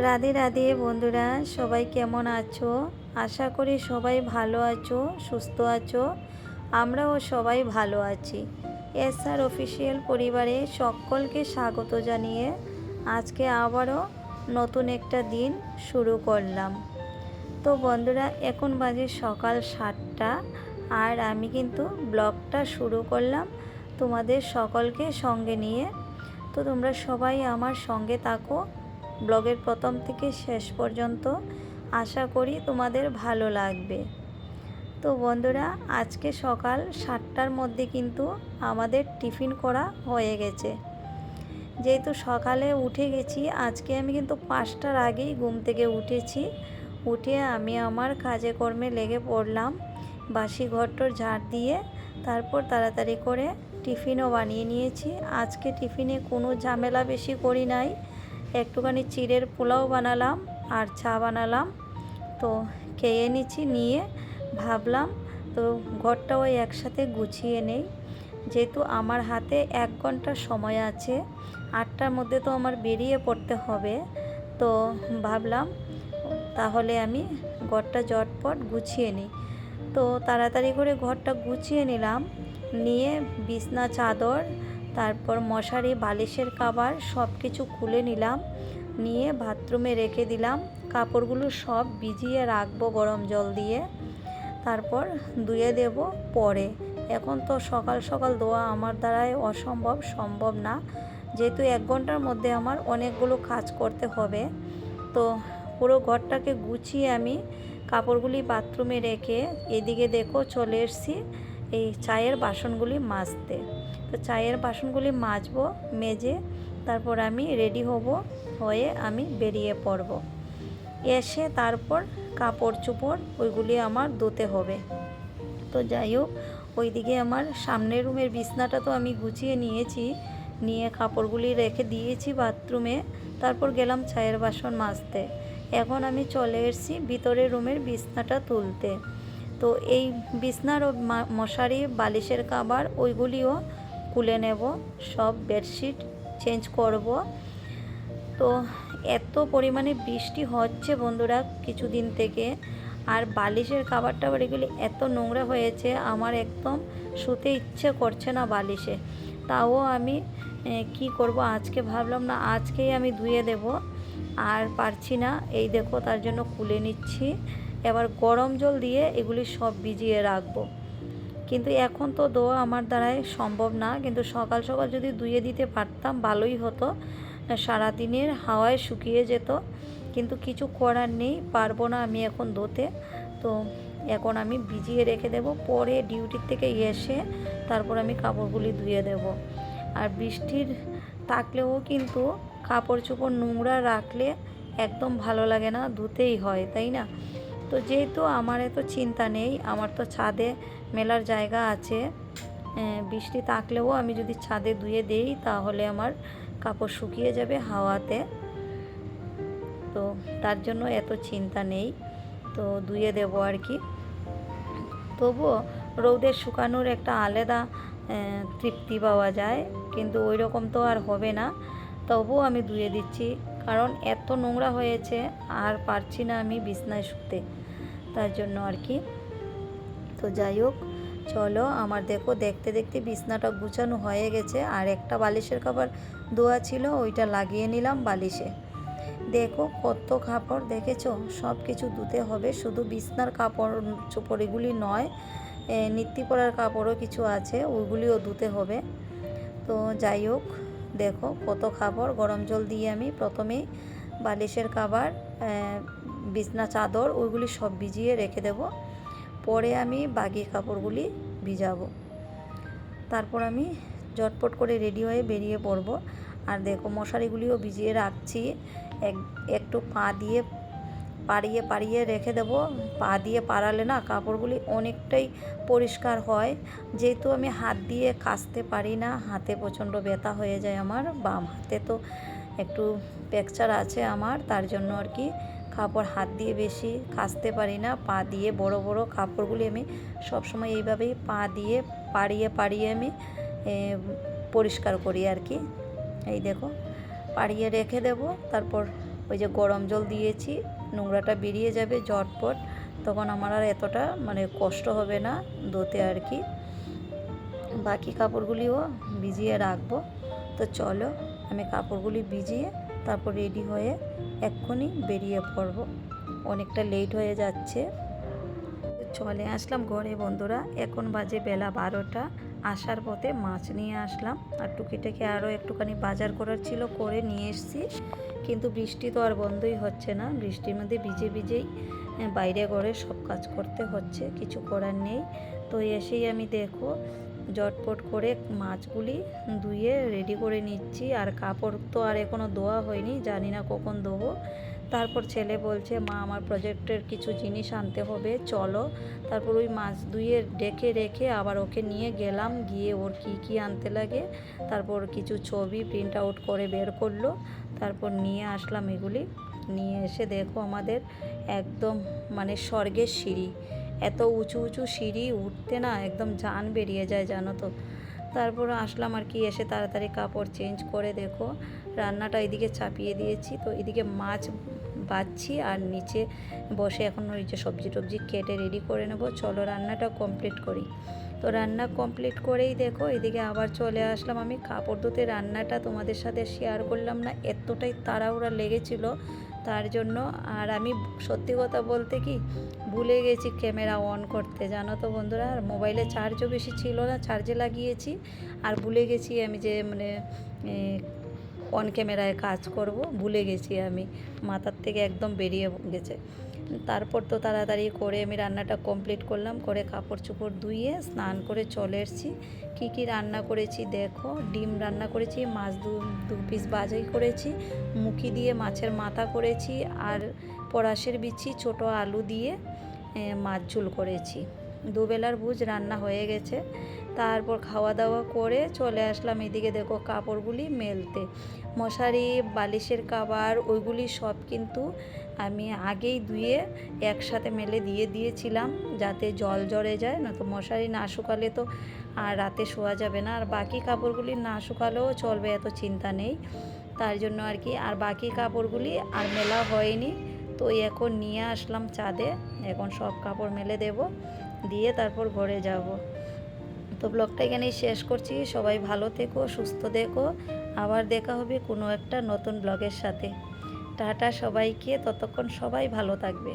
রাধে রাধে বন্ধুরা, সবাই কেমন আছো? আশা করি সবাই ভালো আছো, সুস্থ আছো। আমরাও সবাই ভালো আছি। এস আর অফিসিয়াল পরিবারে সকলকে স্বাগত জানিয়ে আজকে আবারও নতুন একটা দিন শুরু করলাম। তো বন্ধুরা, এখন বাজে সকাল সাতটা আর আমি কিন্তু ব্লগটা শুরু করলাম তোমাদের সকলকে সঙ্গে নিয়ে। তো তোমরা সবাই আমার সঙ্গে থাকো ব্লগের প্রথম থেকে শেষ পর্যন্ত আশা করি তোমাদের ভালো লাগবে। তো বন্ধুরা, আজকে সকাল সাতটার মধ্যে কিন্তু আমাদের টিফিন করা হয়ে গেছে। যেহেতু সকালে উঠে গেছি, আজকে আমি কিন্তু পাঁচটার আগেই ঘুম থেকে উঠেছি। উঠে আমি আমার কাজে কর্মে লেগে পড়লাম, বাসি ঘরটর ঝাড় দিয়ে তারপর তাড়াতাড়ি করে টিফিনও বানিয়ে নিয়েছি। আজকে টিফিনে কোনো ঝামেলা বেশি করি নাই। একটুখানি চিড়ের পোলাও বানালাম আর চা বানালাম। তো খেয়ে নিচ্ছি নিয়ে ভাবলাম তো ঘরটা ওই একসাথে গুছিয়ে নেই। যেহেতু আমার হাতে এক ঘণ্টা সময় আছে, আটটার মধ্যে তো আমার বেরিয়ে পড়তে হবে। তো ভাবলাম তাহলে আমি ঘরটা জটপট গুছিয়ে নিই। তো তাড়াতাড়ি করে ঘরটা গুছিয়ে নিলাম, নিয়ে বিছনা, চাদর তারপর মশারি, বালিশের কাবার সব কিছু খুলে নিলাম, নিয়ে বাথরুমে রেখে দিলাম। কাপড়গুলো সব ভিজিয়ে রাখব গরম জল দিয়ে। তারপর ধুয়ে দেব পরে। এখন তো সকাল সকাল ধোয়া আমার দ্বারাই অসম্ভব সম্ভব না। যেহেতু এক ঘণ্টার মধ্যে আমার অনেকগুলো কাজ করতে হবে। তো পুরো ঘরটাকে গুছিয়ে আমি কাপড়গুলি বাথরুমে রেখে এদিকে দেখো চলে এসছি এই চায়ের বাসনগুলি মাজতে। চায়ের বাসনগুলি মাজবো, মেজে তারপর আমি রেডি হব, হয়ে আমি বেরিয়ে পড়ব। এসে তারপর কাপড় চোপড় ওইগুলি আমার ধুতে হবে। তো যাই হোক, ওইদিকে আমার সামনের রুমের বিছনাটা তো আমি গুছিয়ে নিয়েছি, নিয়ে কাপড়গুলি রেখে দিয়েছি বাথরুমে, তারপর গেলাম চায়ের বাসন মাজতে। এখন আমি চলে এসেছি ভিতরের রুমের বিছনাটা তুলতে। তো এই বিছনার মশারি, বালিশের কাবার ওইগুলিও খুলে নেব, সব বেডশিট চেঞ্জ করব। তো এত পরিমাণে বৃষ্টি হচ্ছে বন্ধুরা কিছুদিন থেকে। আর বালিশের খাবার টাবার এগুলি এত নোংরা হয়েছে, আমার একদম শুতে ইচ্ছে করছে না বালিশে। তাও আমি কি করব আজকে ভাবলাম না, আজকেই আমি ধুয়ে দেব। আর পারছি না, এই দেখো তার জন্য খুলে নিচ্ছি। এবার গরম জল দিয়ে এগুলি সব ভিজিয়ে রাখব। কিন্তু এখন তো দোয়া আমার দ্বারাই সম্ভব না। কিন্তু সকাল সকাল যদি ধুয়ে দিতে পারতাম, ভালোই হতো। সারাদিনের হাওয়ায় শুকিয়ে যেত। কিন্তু কিছু করার নেই, পারব না আমি এখন ধোতে। তো এখন আমি ভিজিয়ে রেখে দেব। পরে ডিউটির থেকে এসে তারপর আমি কাপড়গুলি ধুয়ে দেব। আর বৃষ্টির থাকলেও কিন্তু কাপড় চোপড় নোংরা রাখলে একদম ভালো লাগে না, ধুতেই হয়, তাই না? তো যেহেতু আমার এত চিন্তা নেই, আমার তো ছাদে মেলার জায়গা আছে বৃষ্টি থাকলেও আমি যদি ছাদে ধুয়ে দেই তাহলে আমার কাপড় শুকিয়ে যাবে হাওয়াতে। তো তার জন্য এত চিন্তা নেই, তো ধুয়ে দেবো আর কি। তবুও রৌদের শুকানোর একটা আলাদা তৃপ্তি পাওয়া যায়, কিন্তু ওই রকম তো আর হবে না। তবুও আমি ধুয়ে দিচ্ছি, কারণ এত নোংরা হয়েছে, আর পারছি না আমি বিছনায় শুতে। তার জন্য আর কি। তো যাই হোক, চলো আমার দেখো, দেখতে দেখতে বিছনাটা গুছানো হয়ে গেছে। আর একটা বালিশের খাবার দোয়া ছিল, ওইটা লাগিয়ে নিলাম বালিশে। দেখো কত কাপড়, দেখেছ? সব কিছু ধুতে হবে। শুধু বিছনার কাপড় চোপড় এগুলি নয় নিত্যি পরার কাপড়ও কিছু আছে, ওইগুলিও ধুতে হবে। তো যাই হোক, দেখো কত খাবার গরম জল দিয়ে আমি প্রথমেই বালিশের কাবার বিছনা, চাদর, ওইগুলি সব ভিজিয়ে রেখে দেব। পরে আমি বাকি কাপড়গুলি ভিজাবো। তারপর আমি জটপট করে রেডি হয়ে বেরিয়ে পড়ব। আর দেখো, মশারিগুলিও ভিজিয়ে রাখছি। এক, একটু পা দিয়ে পাড়িয়ে পাড়িয়ে রেখে দেব। পা দিয়ে পাড়ালে না কাপড়গুলি অনেকটাই পরিষ্কার হয়। যেহেতু আমি হাত দিয়ে কাচতে পারি না, হাতে প্রচণ্ড ব্যথা হয়ে যায় আমার, বাম হাতে তো একটু ফ্র্যাকচার আছে আমার, তার জন্য আর কি কাপড় হাত দিয়ে বেশি কাচতে পারি না, পা দিয়ে, বড় বড় কাপড়গুলি আমি সবসময় এইভাবেই পা দিয়ে পাড়িয়ে পাড়িয়ে আমি পরিষ্কার করি আর কি। এই দেখো, পাড়িয়ে রেখে দেব, তারপর ওই যে গরম জল দিয়েছি, নোংরাটা বেরিয়ে যাবে ঝটপট, তখন আমার আর এতটা মানে কষ্ট হবে না ধোতে আর কি। বাকি কাপড়গুলিও ভিজিয়ে রাখব, তো চলো আমি কাপড়গুলি ভিজিয়ে তারপর রেডি হয়ে এক্ষুনি বেরিয়ে পড়ব। অনেকটা লেট হয়ে যাচ্ছে। চলে আসলাম ঘরে বন্ধুরা। এখন বাজে বেলা বারোটা। আসার পথে মাছ নিয়ে আসলাম। আর টুকিটাকে আরও একটুখানি বাজার করার ছিল, করে নিয়ে এসেছি। কিন্তু বৃষ্টি তো আর বন্ধই হচ্ছে না। বৃষ্টির মধ্যে ভিজে ভিজেই বাইরে ঘরে সব কাজ করতে হচ্ছে। কিছু করার নেই। তো এসেই আমি দেখো জটপট করে মাছগুলি ধুয়ে রেডি করে নিচ্ছি। আর কাপড় তো আর এখনও ধোয়া হয়নি, জানি না কখন ধোবো। তারপর ছেলে বলছে, মা, আমার প্রজেক্টের কিছু জিনিস আনতে হবে, চলো। তারপর ওই মাছ ধুয়ে ডেকে রেখে আবার ওকে নিয়ে গেলাম, গিয়ে ওর কি কি আনতে লাগে। তারপর কিছু ছবি প্রিন্ট আউট করে বের করল। তারপর নিয়ে আসলাম এগুলি। নিয়ে এসে দেখো আমাদের একদম মানে স্বর্গের সিঁড়ি। এত উঁচু উঁচু সিঁড়ি উঠতে না একদম জান বেরিয়ে যায়, জানো তো। তারপর আসলাম আর কি, এসে তাড়াতাড়ি কাপড় চেঞ্জ করে দেখো, রান্নাটা এদিকে চাপিয়ে দিয়েছি। তো এদিকে মাছ বাচ্ছি আর নিচে বসে এখন ওই যে সবজি টবজি কেটে রেডি করে নেব। চলো রান্নাটা কমপ্লিট করি। তো রান্না কমপ্লিট করেই দেখো, এদিকে আবার চলে আসলাম আমি। কাপড় ধুতে রান্নাটা তোমাদের সাথে শেয়ার করলাম না, এতটাই তাড়াহুড়া লেগেছিল। তার জন্য আর আমি সত্যি কথা বলতে কি, ভুলে গেছি ক্যামেরা অন করতে। জানো তো বন্ধুরা, আর মোবাইলে চার্জও বেশি ছিল না চার্জে লাগিয়েছি। আর ভুলে গেছি আমি যে মানে অন ক্যামেরায় কাজ করব, ভুলে গেছি আমি। মাথার থেকে একদম বেরিয়ে গেছে। তারপর তো তাড়াতাড়ি করে আমি রান্নাটা কমপ্লিট করলাম, করে কাপড় চোপড় ধুয়ে স্নান করে চলে এসেছি। কী কী রান্না করেছি দেখো, ডিম রান্না করেছি, মাছ দু দু পিস বাজাই করেছি, মুখি দিয়ে মাছের মাথা করেছি, আর পরাশের বিচি ছোট আলু দিয়ে মাছ ঝুল করেছি। দুবেলার ভুজ রান্না হয়ে গেছে। তারপর খাওয়া দাওয়া করে চলে আসলাম এদিকে দেখো কাপড়গুলি মেলতে। মশারি, বালিশের কাবার, ওইগুলি সব কিন্তু আমি আগেই ধুয়ে একসাথে মেলে দিয়ে দিয়েছিলাম যাতে জল জড়ে যায় না তো মশারি না শুকালে তো আর রাতে শোয়া যাবে না। আর বাকি কাপড়গুলি না শুকালেও চলবে এত চিন্তা নেই। তার জন্য আর কি, আর বাকি কাপড়গুলি আর মেলা হয়নি। তো এখন নিয়ে আসলাম চাঁদে, এখন সব কাপড় মেলে দেব, দিয়ে তারপর ঘরে যাব। তো ব্লগটা এখানেই শেষ করছি। সবাই ভালো থেকো, সুস্থ দেখো আবার দেখা হবে কোনো একটা নতুন ব্লগের সাথে। টাটা সবাইকে, ততক্ষণ সবাই ভালো থাকবে।